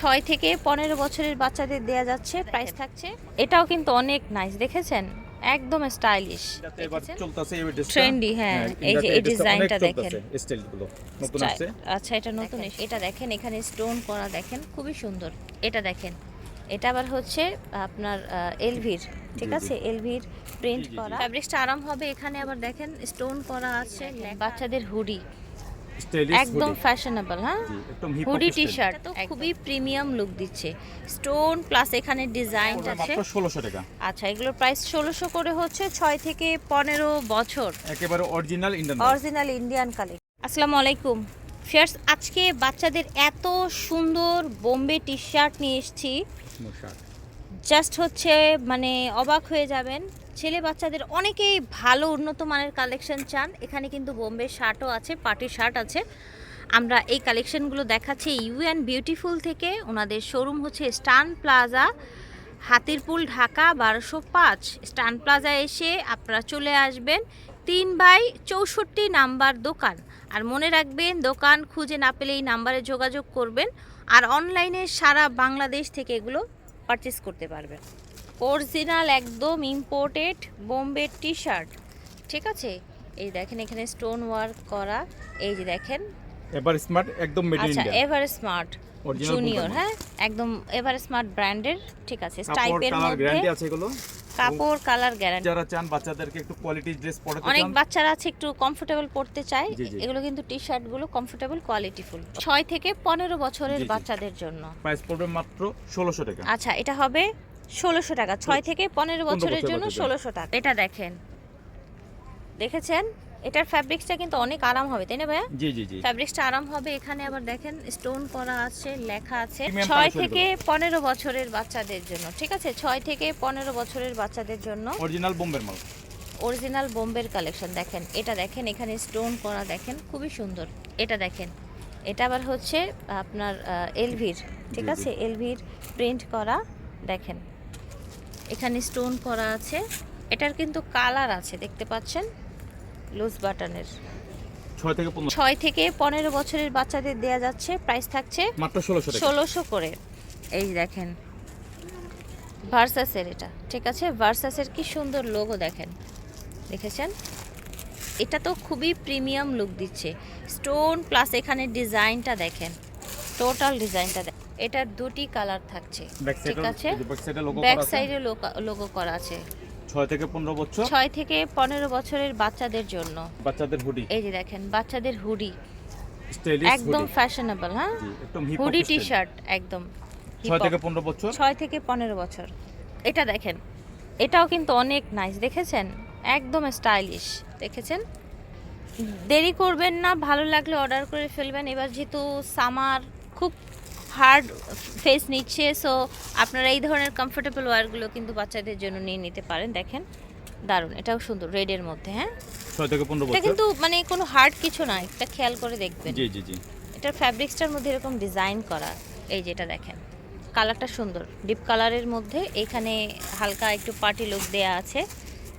ছয় থেকে পনেরো বছরের বাচ্চাদের দেয়া যাচ্ছে প্রাইস থাকছে। এটাও কিন্তু অনেক নাইস দেখেছেন? একদম স্টাইলিশ ড্রেসটা Trendy, হ্যাঁ। এই যে এই ডিজাইনটা দেখেন। নতুন আসছে? আচ্ছা এটা নতুন এটা দেখেন এখানে স্টোন করা দেখেন খুবই সুন্দর। এটা দেখেন। এটা আবার হচ্ছে আপনার এলভির ঠিক। আছে? এলভির প্রিন্ট। করা। ফ্যাব্রিক্সটা আরাম হবে এখানে আবার দেখেন স্টোন করা আছে বাচ্চাদের হুডি একদম ফ্যাশনেবল হ্যাঁ? হুডি টি শার্ট তো খুবই প্রিমিয়াম লুক দিচ্ছে। স্টোন প্লাস এখানে ডিজাইন আছে। ষোলোশো টাকা। আচ্ছা এগুলোর প্রাইস ষোলোশো করে হচ্ছে ছয় থেকে পনেরো বছর। একেবারে original Indian original Indian collection আসসালামু আলাইকুম। ফিয়ার্স আজকে বাচ্চাদের এত সুন্দর বোম্বে টি শার্ট নিয়ে এসেছি। জাস্ট হচ্ছে মানে অবাক হয়ে যাবেন, ছেলে বাচ্চাদের অনেকেই ভালো উন্নত মানের কালেকশন চান। এখানে কিন্তু বোম্বে শার্টও আছে পার্টি শার্ট আছে। আমরা এই কালেকশনগুলো দেখাচ্ছি ইউ অ্যান্ড বিউটিফুল থেকে। ওনাদের শোরুম হচ্ছে স্টান প্লাজা, হাতিরপুল, ঢাকা, বারোশো পাঁচ। স্টান প্লাজা এসে আপনারা চলে আসবেন তিন বাই চৌষট্টি নাম্বার দোকান। আর মনে রাখবেন, দোকান খুঁজে না পেলে এই নাম্বারে যোগাযোগ করবেন। আর অনলাইনে সারা বাংলাদেশ থেকে এগুলো পারচেস করতে পারবেন অরিজিনাল একদম ইম্পোর্টেড বোম্বে টি শার্ট ঠিক আছে? এই দেখেন এখানে স্টোন ওয়ার্ক করা। এই যে দেখেন। এভার স্মার্ট একদম মেড ইন আচ্ছা ইন্ডিয়া এভার স্মার্ট জুনিয়র হ্যাঁ? একদম এভার স্মার্ট ব্র্যান্ডের ঠিক আছে? স্টাইপের মধ্যে গ্যারান্টি আছে এগুলো? কাপড় কালার গ্যারান্টি যারা চান বাচ্চাদেরকে একটু কোয়ালিটি ড্রেস পরাতে অনেক বাচ্চারা আছে একটু কমফোর্টেবল পড়তে চায়। এগুলো কিন্তু টি শার্টগুলো কমফোর্টেবল কোয়ালিটিফুল ছয় থেকে পনেরো বছরের জি, জি। বাচ্চাদের জন্য। প্রাইস পড়বে মাত্র 1600 টাকা। আচ্ছা এটা হবে ষোলোশো টাকা। ছয় থেকে পনেরো বছরের জন্য বাচ্চাদের। ষোলোশো টাকা। এটা দেখেন। দেখেছেন? এটার ফ্যাব্রিক্সটা কিন্তু অনেক আরাম হবে তাই না ভাইয়া? জি জি জি। ফ্যাব্রিক্সটা আরাম হবে। এখানে আবার দেখেন স্টোন করা আছে লেখা আছে ছয় থেকে পনেরো বছরের বাচ্চাদের জন্য ঠিক আছে? ছয় থেকে পনেরো বছরের বাচ্চাদের জন্য অরিজিনাল বোম্বের মাল। অরিজিনাল বোম্বের কালেকশন দেখেন এটা দেখেন এখানে স্টোন করা দেখেন খুবই সুন্দর। এটা দেখেন এটা আবার হচ্ছে আপনার এলভির ঠিক। আছে? এলভির প্রিন্ট করা দেখেন। এখানে স্টোন করা আছে। এটার কিন্তু কালার আছে দেখতে পাচ্ছেন? লুজ বাটনের। 6 থেকে 15 ছয় থেকে পনেরো বছরের বাচ্চাদের দেয়া যাচ্ছে প্রাইস থাকছে মাত্র 1600 ষোলোশো করে। এই দেখেন ভার্সাসের এটা ঠিক আছে? ভার্সাসের কি সুন্দর লোগো দেখেন। দেখেছেন? এটা তো খুবই প্রিমিয়াম লুক দিচ্ছে। স্টোন প্লাস এখানে ডিজাইনটা দেখেন। টোটাল ডিজাইনটা এটার দুটি কালার থাকছে। ঠিক আছে? ব্যাক সাইডে লোগো করা আছে। 6 থেকে 15 বছর? ছয় থেকে পনেরো বছরের বাচ্চাদের জন্য। বাচ্চাদের হুডি? এই যে দেখেন বাচ্চাদের হুডি। একদম ফ্যাশনেবল হ্যাঁ? হুডি টি শার্ট একদম 6 থেকে 15 বছর? ছয় থেকে পনেরো বছর। এটা দেখেন এটাও কিন্তু অনেক নাইস দেখেছেন? একদম স্টাইলিশ দেখেছেন? দেরি করবেন না ভালো লাগলে অর্ডার করে ফেলবেন। এবার যেহেতু সামার হার্ড ফেস নিচ্ছে সো আপনারা এই ধরনের কমফোর্টেবল ওয়ারগুলো কিন্তু বাচ্চাদের জন্য নিয়ে নিতে পারেন দেখেন। দারুণ এটাও সুন্দর রেডের মধ্যে হ্যাঁ? 6 থেকে 15 এটা কিন্তু মানে কোনো হার্ড কিছু না এটা খেয়াল করে দেখবেন। জি জি জি। এটার ফ্যাব্রিক্সটার মধ্যে এরকম ডিজাইন করা এই যেটা দেখেন। কালারটা সুন্দর ডিপ কালারের মধ্যে এখানে হালকা একটু পার্টি লুক দেয়া আছে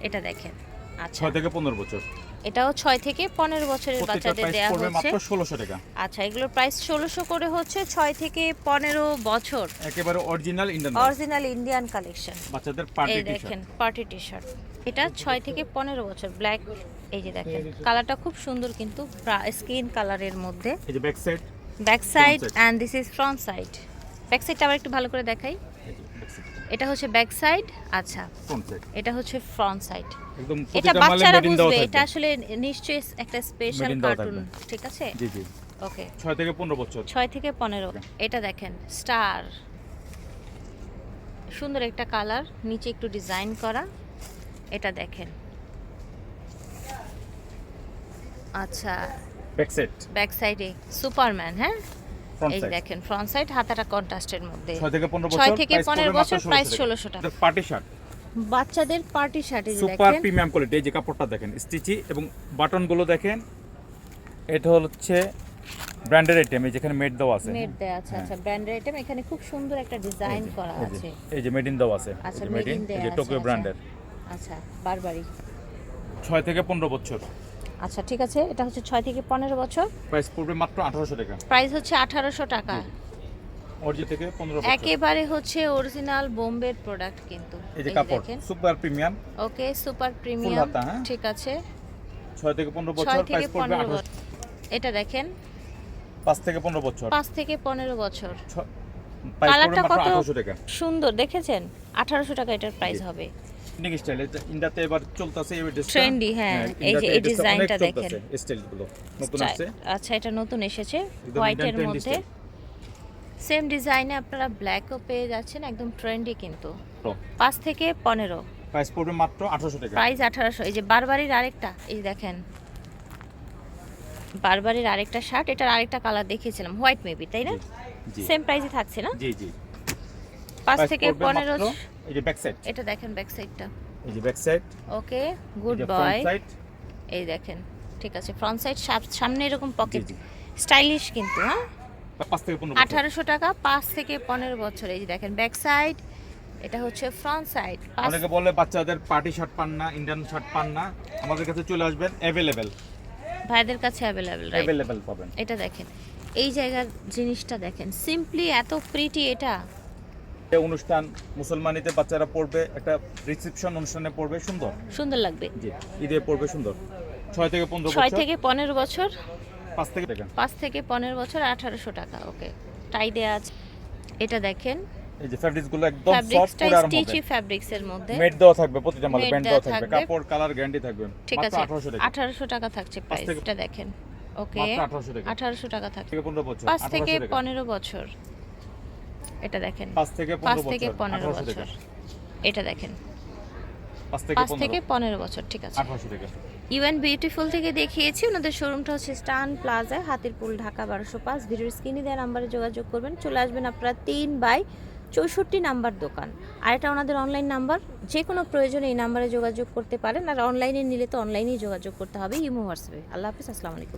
এটা দেখেন। আচ্ছা। 6 থেকে 15 বছর। এটাও ছয় থেকে পনেরো বছরের বাচ্চাদের দেওয়া হচ্ছে। মাত্র 1600 টাকা। আচ্ছা এগুলোর প্রাইস ষোলোশো করে হচ্ছে ছয় থেকে পনেরো বছর। একেবারে original Indian original Indian collection বাচ্চাদের পার্টি এই দেখেন পার্টি টি শার্ট এটা ছয় থেকে পনেরো বছর। ব্ল্যাক এই যে দেখেন কালারটা খুব সুন্দর কিন্তু স্কিন কালারের মধ্যে। এই যে back side back side. And this is front side back সাইডটা আবার একটু ভালো করে দেখাই। এটা হচ্ছে ব্যাক সাইড আচ্ছা। এটা হচ্ছে ফ্রন্ট সাইড এটা বাচ্চারা বুঝবে এটা আসলে নিশ্চয়ই একটা স্পেশাল কার্টুন ঠিক আছে? জি জি। ওকে 6 থেকে 15 বছর। ছয় থেকে পনেরো। এটা দেখেন স্টার সুন্দর একটা কালার নিচে একটু ডিজাইন করা। এটা দেখেন। আচ্ছা। ব্যাক সাইড ব্যাক সাইডে সুপারম্যান হ্যাঁ? এই দেখেন ফ্রন্ট সাইড হাতাটা কন্ট্রাস্টের মধ্যে। 6 থেকে 15 বছর ছয় থেকে পনেরো বছর প্রাইস ষোলোশো টাকা। Party shirt. বাচ্চাদের পার্টি শার্ট এই যে সুপার প্রিমিয়াম কোয়ালিটি এই যে কাপড়টা দেখেন স্টিচি এবং বাটনগুলো দেখেন এটা হচ্ছে ব্র্যান্ডের আইটেম এই যেখানে মেড দেওয়া আছে। মেড দেয়া আছে আচ্ছা ব্র্যান্ডের আইটেম এখানে খুব সুন্দর একটা ডিজাইন করা আছে। এই যে মেড ইন দেওয়া আছে আচ্ছা মেড ইন এই যে টোকিও আচ্ছা। ব্র্যান্ডের আচ্ছা বারবারই। 6 থেকে 15 বছর। আচ্ছা ঠিক আছে। এটা হচ্ছে ছয় থেকে পনেরো বছর। প্রাইস পড়বে মাত্র 1800 টাকা। প্রাইস হচ্ছে আঠারোশো টাকা। অরিজি থেকে পনেরো বছর। একেবারে হচ্ছে অরিজিনাল বোম্বের প্রোডাক্ট কিন্তু। এই যে কাপড় দেখেন। Super premium okay super premium? ঠিক আছে। ছয় থেকে পনেরো বছর ছয় প্রাইস পড়বে পনেরো আঠারো বছর। এটা দেখেন। পাঁচ থেকে পনেরো বছর। পাঁচ থেকে পনেরো বছর। কালারটা কত আঠারোশো টাকা। সুন্দর দেখেছেন? আঠারোশো টাকা এটার প্রাইস হবে। ইন্ডিক স্টাইল ইন্ডিয়াতে এবার চলতেছে এই ড্রেসটা Trendy, হ্যাঁ। এই যে এই ডিজাইনটা দেখেন। স্টাইলগুলো। নতুন আসছে? আচ্ছা এটা নতুন এসেছে একদম হোয়াইটের মধ্যে। সেম ডিজাইনে আপনারা ব্ল্যাকও পেয়ে যাচ্ছেন একদম ট্রেন্ডি কিন্তু। পাঁচ থেকে পনেরো। প্রাইস পড়বে মাত্র আঠারোশো টাকা। প্রাইস আঠারোশো এই যে বারবারির আরেকটা এই দেখেন। বারবারির আরেকটা শার্ট এটার আরেকটা কালার দেখিয়েছিলাম হোয়াইট মেবি তাই না? সেম প্রাইসে থাকছে না? জি জি। পাঁচ থেকে পনেরো এই যে ব্যাক সাইড এটা দেখেন ব্যাক সাইডটা এই যে back side okay good boy এই দেখেন ঠিক আছে ফ্রন্ট সাইড সামনে এরকম পকেট স্টাইলিশ কিন্তু হ্যাঁ। আঠারোশো টাকা পাঁচ থেকে পনেরো বছর। এই যে দেখেন ব্যাক সাইড এটা হচ্ছে ফ্রন্ট সাইড অনেকে বলে বাচ্চাদের পার্টি শার্ট পান না ইন্ডিয়ান শার্ট পান না। আমাদের কাছে চলে আসবেন অ্যাভেলেবেল ভাইদের কাছে অ্যাভেলেবেল অ্যাভেলেবেল পাবেন। এটা দেখেন এই জায়গার জিনিসটা দেখেন। সিম্পলি এত প্রিটি এটা। এই অনুষ্ঠান মুসলমানিতে বাচ্চারা পড়বে একটা রিসেপশন অনুষ্ঠানে পড়বে সুন্দর? সুন্দর লাগবে। জি ঈদে পড়বে সুন্দর। ছয় থেকে পনেরো ছয় থেকে পনেরো বছর। পাঁচ থেকে পাঁচ থেকে পনেরো বছর আঠারোশো টাকা ওকে। টাই দেওয়া আছে। এটা দেখেন। এই যে একদম সফট স্টিচি মধ্যে। মেট দেওয়া থাকবে প্রতিটা মালে ব্যান্ড দেওয়া থাকবে। কাপড় কালার গ্যারান্টি থাকবে। ঠিক আছে। 1800 টাকা। থাকছে প্রাইস এটা দেখেন। ওকে। 1800 টাকা। আঠারোশো টাকা থাকছে। থেকে 15 বছর। পাঁচ 1800 থেকে টাকা। পনেরো বছর। এটা দেখেন। পাঁচ থেকে পাঁচ 15 থেকে বছর পনেরো বছর। এটা দেখেন। পাঁচ থেকে পাঁচ থেকে 15 পনেরো বছর ঠিক আছে। 1800 ইউএন বিউটিফুল থেকে দেখিয়েছি ওনাদের শোরুমটা হচ্ছে স্টান প্লাজা হাতিরপুল ঢাকা বারোশো পাঁচ। ভিডিওর স্ক্রিনে দেওয়া নাম্বারে যোগাযোগ করবেন। চলে আসবেন আপনারা তিন বাই চৌষট্টি নাম্বার দোকান। আর এটা ওনাদের অনলাইন নাম্বার যে কোনো প্রয়োজনে এই নাম্বারে যোগাযোগ করতে পারেন। আর অনলাইনে নিলে তো অনলাইনেই যোগাযোগ করতে হবে। ইমো হোয়াটসঅ্যাপে আল্লাহ হাফিজ আসসালামু আলাইকুম।